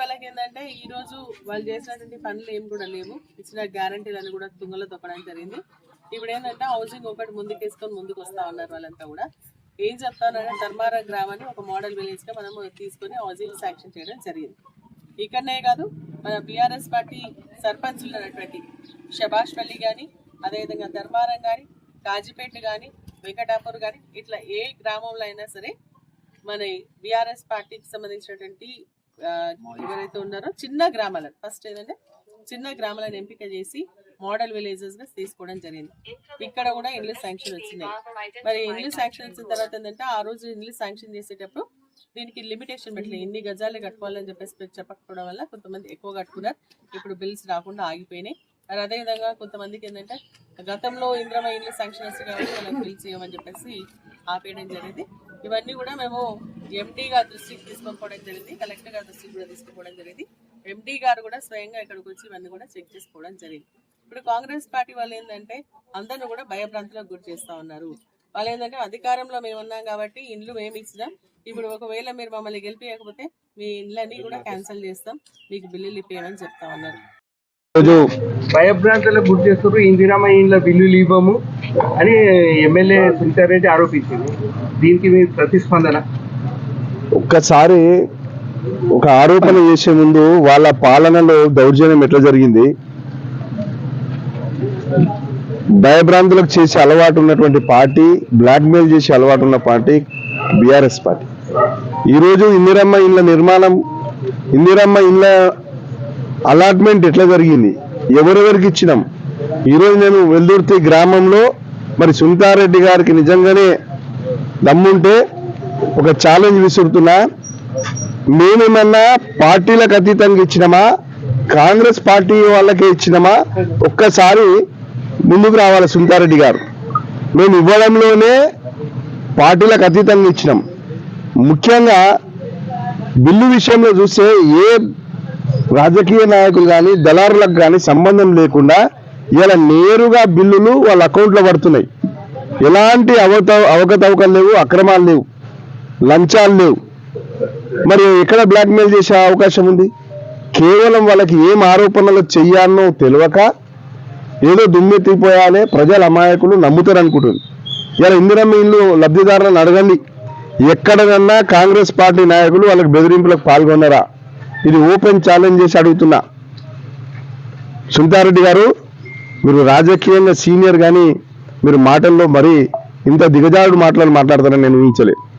వాళ్ళకి ఏంటంటే ఈ రోజు వాళ్ళు చేసినటువంటి పనులు ఏం కూడా లేవు. ఇచ్చిన గ్యారంటీలను కూడా తుంగలో తొక్కడం జరిగింది. ఇప్పుడు ఏంటంటే హౌసింగ్ ఒకటి ముందుకేసుకొని ముందుకు వస్తా ఉన్నారు వాళ్ళంతా కూడా. ఏం చెప్తానంటే ధర్మారా గ్రామాన్ని ఒక మోడల్ విలేజ్గా మనం తీసుకొని హౌసింగ్ శాంక్షన్ చేయడం జరిగింది. ఇక్కడనే కాదు మన బీఆర్ఎస్ పార్టీ సర్పంచులు ఉన్నటువంటి షబాష్ పల్లి కానీ అదేవిధంగా ధర్మారం కానీ కాజీపేట కానీ వెంకటాపూర్ కానీ ఇట్లా ఏ గ్రామంలో అయినా సరే మన బీఆర్ఎస్ పార్టీకి సంబంధించినటువంటి ఎవరైతే ఉన్నారో చిన్న గ్రామాలను ఫస్ట్ ఏంటంటే చిన్న గ్రామాలను ఎంపిక చేసి మోడల్ విలేజెస్గా తీసుకోవడం జరిగింది. ఇక్కడ కూడా ఇంగ్లీష్ శాంక్షన్ వచ్చినాయి. మరి ఇంగ్లీష్ శాంక్షన్ వచ్చిన తర్వాత ఏంటంటే ఆ రోజు ఇంగ్లీష్ శాంక్షన్ చేసేటప్పుడు దీనికి లిమిటేషన్ పెట్టలేదు ఎన్ని గజాలు కట్టుకోవాలని చెప్పేసి చెప్పకపోవడం వల్ల కొంతమంది ఎక్కువ కట్టుకున్నారు. ఇప్పుడు బిల్స్ రాకుండా ఆగిపోయినాయి. మరి అదేవిధంగా కొంతమందికి ఏంటంటే గతంలో ఇంద్రమ ఇల్లు శాంక్షన్ వస్తాయి కాబట్టి వాళ్ళకి బిల్స్ ఇవ్వమని చెప్పేసి ఆపేయడం జరిగింది. ఇవన్నీ కూడా మేము ఎండి గారి దృష్టికి తీసుకోకపోవడం జరిగింది. కలెక్టర్ గారి దృష్టికి కూడా తీసుకుపోవడం జరిగింది. ఎండి గారు కూడా స్వయంగా ఇక్కడికి వచ్చి ఇవన్నీ కూడా చెక్ చేసుకోవడం జరిగింది. ఇప్పుడు కాంగ్రెస్ పార్టీ వాళ్ళు ఏంటంటే అందరిని కూడా భయభ్రాంతులకు గురి చేస్తా ఉన్నారు. వాళ్ళు ఏంటంటే అధికారంలో మేము ఉన్నాం కాబట్టి ఇండ్లు మేము ఇచ్చినాం. ఇప్పుడు ఒకవేళ మీరు మమ్మల్ని గెలిపించకపోతే మీ ఇండ్లన్నీ కూడా క్యాన్సిల్ చేస్తాం. మీకు బిల్లులు ఇప్పేయమని చెప్తా ఉన్నారు. రోజు భయభ్రాంతులకు గురి చేస్తున్నారు. ఇందిరామ ఇండ్ల బిల్లులు ఇవ్వము అని ఎమ్మెల్యే సునీతారెడ్డి ఆరోపించింది. దీనికి మీ ప్రతిస్పందన? ఒక్కసారి ఒక ఆరోపణ చేసే ముందు వాళ్ళ పాలనలో దౌర్జన్యం ఎట్లా జరిగింది? భయభ్రాంతులకు చేసే అలవాటు ఉన్నటువంటి పార్టీ బ్లాక్మెయిల్ చేసే అలవాటు ఉన్న పార్టీ బీఆర్ఎస్ పార్టీ. ఈరోజు ఇందిరమ్మ ఇళ్ళ నిర్మాణం ఇందిరమ్మ ఇళ్ళ అలాట్మెంట్ ఎట్లా జరిగింది? ఎవరెవరికి ఇచ్చినాం? ఈరోజు నేను వెల్దుర్తి గ్రామంలో మరి సునీతారెడ్డి గారికి నిజంగానే దమ్ముంటే ఒక ఛాలెంజ్ విసురుతున్నా. మేమేమన్నా పార్టీలకు అతీతంగా ఇచ్చినామా? కాంగ్రెస్ పార్టీ వాళ్ళకే ఇచ్చినామా? ఒక్కసారి ముందుకు రావాలి సునీతారెడ్డి గారు. మేము ఇవ్వడంలోనే పార్టీలకు అతీతంగా ఇచ్చినాం. ముఖ్యంగా బిల్లు విషయంలో చూస్తే ఏ రాజకీయ నాయకులు కానీ దళారులకు కానీ సంబంధం లేకుండా ఇలా నేరుగా బిల్లులు వాళ్ళ అకౌంట్లో పడుతున్నాయి. ఎలాంటి అవత అవకతవకలు లేవు అక్రమాలు లేవు లంచాలు లేవు. మరి ఎక్కడ బ్లాక్మెయిల్ చేసే అవకాశం ఉంది? కేవలం వాళ్ళకి ఏం ఆరోపణలు చెయ్యాలనో తెలియక ఏదో దుమ్మెత్తిపోయాలే ప్రజల అమాయకులు నమ్ముతారు అనుకుంటుంది ఇలా ఇందిరమ్మ ఇల్లు లబ్ధిదారులను అడగండి. ఎక్కడనన్నా కాంగ్రెస్ పార్టీ నాయకులు వాళ్ళకి బెదిరింపులకు పాల్గొన్నారా? ఇది ఓపెన్ ఛాలెంజ్ చేసి అడుగుతున్నా. సునీతారెడ్డి గారు మీరు రాజకీయంగా సీనియర్ కానీ మీరు మాటల్లో మరీ ఇంత దిగజారుడు మాటలను మాట్లాడతారని నేను ఊహించలేదు